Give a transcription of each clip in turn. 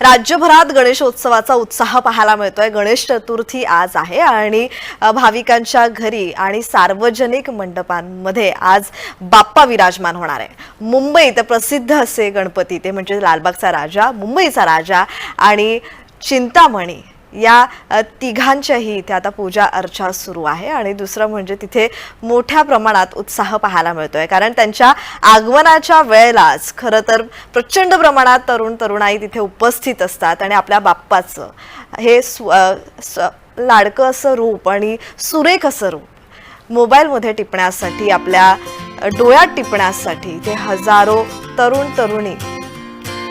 राज्यभरात गणेशोत्सवाचा उत्साह पाहायला मिळतोय. गणेश चतुर्थी आज आहे आणि भाविकांच्या घरी आणि सार्वजनिक मंडपांमध्ये आज बाप्पा विराजमान होणार आहे. मुंबईत प्रसिद्ध असे गणपती ते म्हणजे लालबागचा राजा मुंबईचा राजा आणि चिंतामणी या तिघांच्याही इथे आता पूजा अर्चा सुरू आहे आणि दुसरं म्हणजे तिथे मोठ्या प्रमाणात उत्साह पाहायला मिळतोय. कारण त्यांच्या आगमनाच्या वेळेलाच खरं तर प्रचंड प्रमाणात तरुण तरुणाई तिथे उपस्थित असतात आणि आपल्या बाप्पाचं हे स्व स- लाडकं असं रूप आणि सुरेख असं रूप मोबाईलमध्ये टिपण्यासाठी आपल्या डोळ्यात टिपण्यासाठी ते हजारो तरुण तरुणी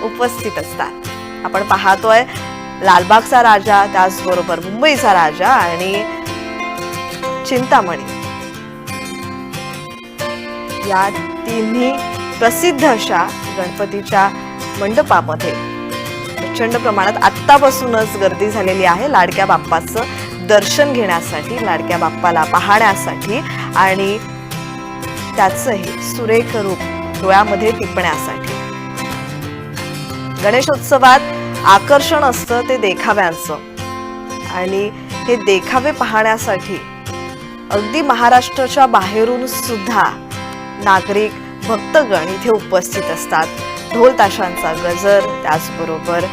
उपस्थित असतात. आपण पाहतोय लालबागचा राजा त्याचबरोबर मुंबईचा राजा आणि चिंतामणी. या तिन्ही प्रसिद्ध अशा गणपतीच्या मंडपामध्ये. प्रचंड प्रमाणात आत्तापासूनच गर्दी झालेली आहे लाडक्या बाप्पाचं दर्शन घेण्यासाठी लाडक्या बाप्पाला पाहण्यासाठी आणि त्याचंही सुरेख रूप डोळ्यामध्ये टिपण्यासाठी. गणेशोत्सवात आकर्षण असतं ते देखाव्यांचं. आणि हे देखावे पाहण्यासाठी अगदी महाराष्ट्राच्या बाहेरून सुद्धा नागरिक भक्तगण इथे उपस्थित असतात. ढोल ताशांचा गजर त्याचबरोबर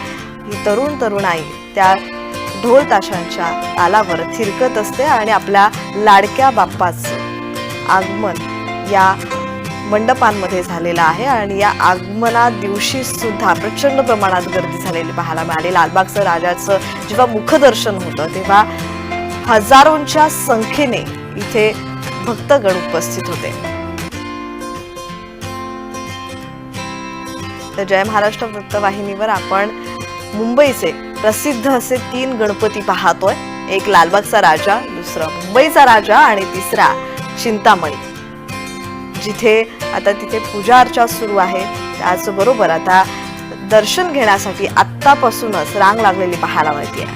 ही तरुण तरुणाई त्या ढोल ताशांच्या तालावर थिरकत असते आणि आपल्या लाडक्या बाप्पाचं आगमन या मंडपांमध्ये झालेला आहे आणि या आगमना दिवशी सुद्धा प्रचंड प्रमाणात गर्दी झालेली पाहायला मिळाली. लालबागचं राजाचं जेव्हा मुखदर्शन होतं तेव्हा हजारोंच्या संख्येने इथे भक्तगण उपस्थित होते. तर जय महाराष्ट्र वृत्तवाहिनीवर आपण मुंबईचे प्रसिद्ध असे तीन गणपती पाहतोय. एक लालबागचा राजा दुसरा मुंबईचा राजा आणि तिसरा चिंतामणी. जिथे आता तिथे पूजा अर्चा सुरू आहे. त्याचबरोबर आता दर्शन घेण्यासाठी आत्तापासूनच रांग लागलेली पाहायला मिळते